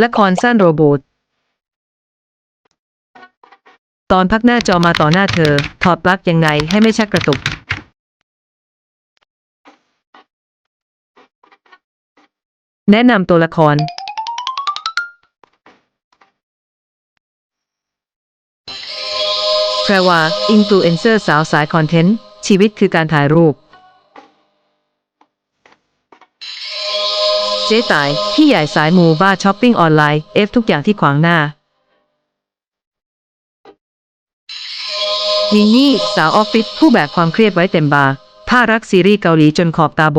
ละครสั้นโรบอทตอนพักหน้าจอมาต่อหน้าเธอ ถอดปลั๊กยังไงให้ไม่ชักกระตุก แนะนำตัวละคร แพรวาอินฟลูเอนเซอร์สาวสายคอนเทนต์ ชีวิตคือการถ่ายรูป จ๊ตาย พี่ใหญ่สายมูบ้าช้อปปิ้งออนไลน์ เอฟทุกอย่างที่ขวางหน้ามินนี่ สาวออฟฟิศผู้แบกความเครียดไว้เต็มบาร์ผ้ารักซีรีส์เกาหลีจนขอบตาโบ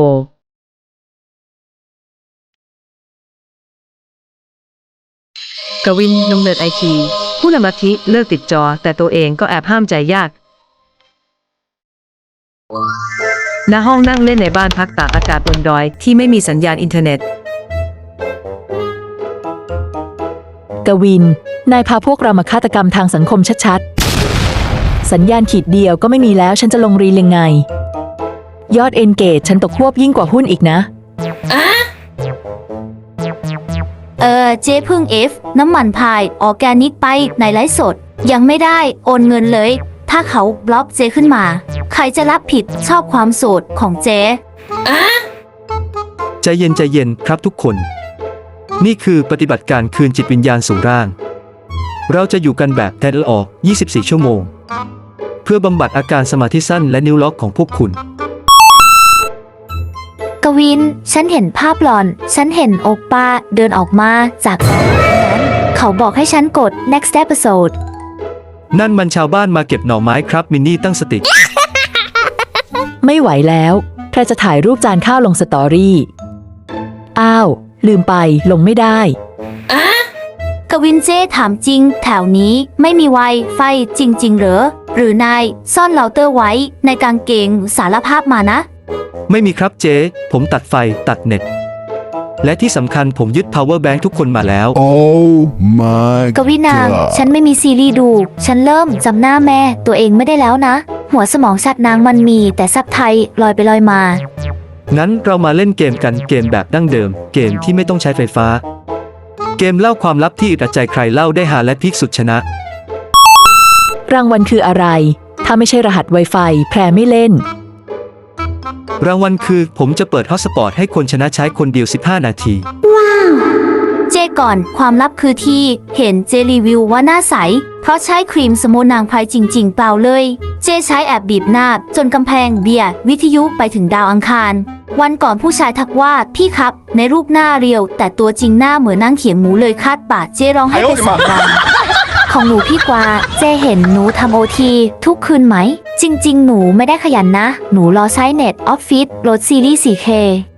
กวินนุ่มเนิร์ดไอที ผู้นำลัทธิเลิกติดจอ แต่ตัวเองก็แอบห้ามใจยากณห้องนั่งเล่นในบ้านพักตากอากาศบนดอยที่ไม่มีสัญญาณอินเทอร์เน็ต กวิน นายพาพวกเรามาฆาตกรรมทางสังคมชัดๆ สัญญาณขีดเดียวก็ไม่มีแล้วฉันจะลงรีนยังไง ยอดเอนเกจฉันตกควบยิ่งกว่าหุ้นอีกนะ เออเจ๊พึ่งเอฟน้ำมันพายออร์แกนิกไปในไลฟ์สด ยังไม่ได้โอนเงินเลย ถ้าเขาบล็อกเจ๊ขึ้นมา ใครจะรับผิดชอบความโสดของเจ๊ ใจเย็นใจเย็นครับทุกคน นี่คือปฏิบัติการคืนจิตวิญญาณสู่ร่าง เราจะอยู่กันแบบแทนออก 24 ชั่วโมง เพื่อบำบัดอาการสมาธิสั้นและนิ้วล็อกของพวกคุณ กวิน ฉันเห็นภาพหลอน ฉันเห็นโอปป้าเดินออกมาจากนั้นเขาบอกให้ฉันกด next episode นั่นมันชาวบ้านมาเก็บหน่อไม้ครับมินนี่ตั้งสติ ไม่ไหวแล้ว ใครจะถ่ายรูปจานข้าวลงสตอรี่ อ้าว ลืมไปลงไม่ได้ กวินเจ้ถามจริง แถวนี้ไม่มีไวไฟจริง ๆ เหรอ หรือนายซ่อนเราเตอร์ไว้ในกางเกงสารภาพมานะ ไม่มีครับเจ๊ ผมตัดไฟตัดเน็ต และที่สำคัญผมยึด power bank ทุกคนมาแล้ว Oh my กวินาง God ฉันไม่มีซีรีส์ดู ฉันเริ่มจำหน้าแม่ตัวเองไม่ได้แล้วนะ หัวสมองชัดนางมันมีแต่ซับไทยลอยไปลอยมา งั้นเรามาเล่นเกมกันเกมแบบดั้งเดิม เกมที่ไม่ต้องใช้ไฟฟ้า เกมเล่าความลับที่อึดอัดใจใครเล่าได้หาและพีคสุดชนะ รางวัลคืออะไร ถ้าไม่ใช่รหัส Wi-Fi แพรไม่เล่น รางวัลคือผมจะเปิดฮอตสปอตให้คนชนะใช้คนเดียว 15 นาทีเจ ก่อน ความลับคือที่เห็นเจรีวิวว่าหน้าใส เพราะใช้ครีมสโมนางพายจริง ๆ เปล่าเลย เจใช้แอบบีบหน้า จนกำแพงเบียร์วิทยุไปถึงดาวอังคาร วันก่อนผู้ชายทักว่าพี่ครับ ในรูปหน้าเรียว แต่ตัวจริงหน้าเหมือนนั่งเขียงหมูเลยคาดปาดเจร้องให้ไปสองวัน ของหนูพี่กวาเจเห็นหนูทำโอทีทุกคืนไหม จริง ๆ หนูไม่ได้ขยันนะ หนูรอใช้เน็ตออฟฟิศโหลดซีรีส์ 4K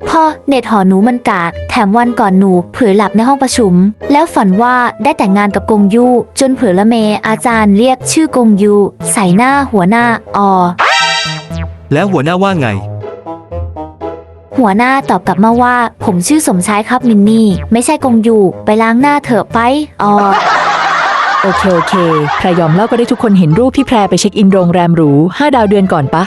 พอเน็ตหอหนูมันกากแถมวันก่อนหนูเผลอหลับในห้องประชุม แล้วฝันว่าได้แต่งงานกับกงยูจนเผลอละเมอาจารย์เรียกชื่อกงยูใส่หน้าหัวหน้าอแล้วหัวหน้าว่าไง หัวหน้าตอบกลับมาว่า ผมชื่อสมชายครับมินนี่ ไม่ใช่กงยูไปล้างหน้าเถอะไปอ โอเค โอเคแพรยอมเล่าก็ได้ทุกคนเห็นรูปที่แพรไปเช็คอินโรงแรมหรู5ดาวเดือนก่อนปะ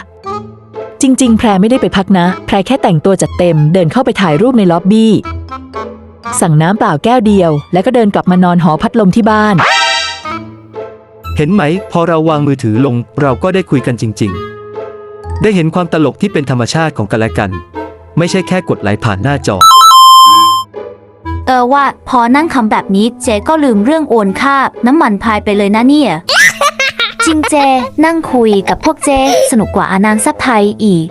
จริง ๆ แพรไม่ได้ไปพักนะ แพรแค่แต่งตัวจัดเต็ม เดินเข้าไปถ่ายรูปในล็อบบี้ สั่งน้ำเปล่าแก้วเดียว แล้วก็เดินกลับมานอนหอพัดลมที่บ้าน เห็นไหม พอเราวางมือถือลง เราก็ได้คุยกันจริง ๆ ได้เห็นความตลกที่เป็นธรรมชาติของกันและกัน ไม่ใช่แค่กดไลค์ผ่านหน้าจอ เออว่าพอนั่งคำแบบนี้เจก็ลืมเรื่องโอนค่าน้ำมันพายไปเลยนะเนี่ย จริงเจ นั่งคุยกับพวกเจ สนุกกว่าอานางซับไทยอีก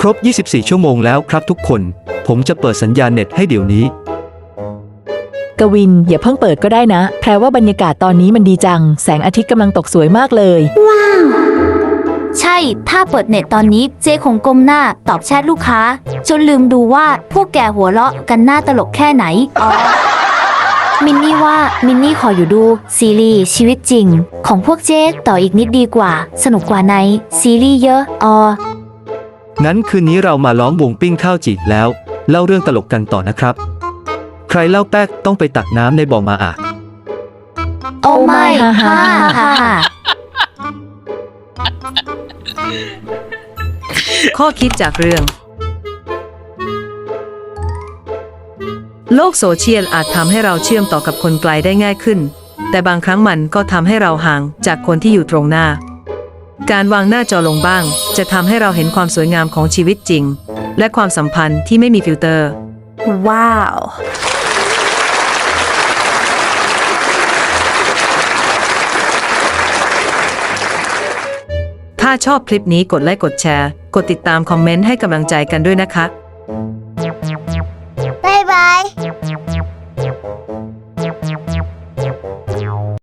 ครบ 24 ชั่วโมงแล้วครับทุกคน ผมจะเปิดสัญญาณเน็ตให้เดี๋ยวนี้ กวิน อย่าเพิ่งเปิดก็ได้นะ แพรว่าบรรยากาศตอนนี้มันดีจัง แสงอาทิตย์กำลังตกสวยมากเลยใช่ ถ้าเปิดเน็ตตอนนี้เจคงก้มหน้าตอบแชทลูกค้า จนลืมดูว่าพวกแกหัวเราะกันหน้าตลกแค่ไหนอ๋อมินนี่ว่ามินนี่ขออยู่ดูซีรีส์ชีวิตจริง ของพวกเจต่ออีกนิดดีกว่า สนุกกว่าในซีรีส์เยอะอ๋องั้นคืนนี้เรามาล้อมวงปิ้งข้าวจีบแล้ว เล่าเรื่องตลกกันต่อนะครับ ใครเล่าแป๊กต้องไปตักน้ำในบ่อมาอาบโอ้ไม่ฮ่าฮ่าฮ่าฮ่าฮ่า ข้อคิดจากเรื่อง โลกโซเชียลอาจทำให้เราเชื่อมต่อกับคนไกลได้ง่ายขึ้น แต่บางครั้งมันก็ทำให้เราห่างจากคนที่อยู่ตรงหน้า การวางหน้าจอลงบ้าง จะทำให้เราเห็นความสวยงามของชีวิตจริง และความสัมพันธ์ที่ไม่มีฟิลเตอร์ ว้าว ถ้าชอบคลิปนี้กดไลค์กดแชร์ กดติดตามคอมเมนต์ให้กำลังใจกันด้วยนะคะ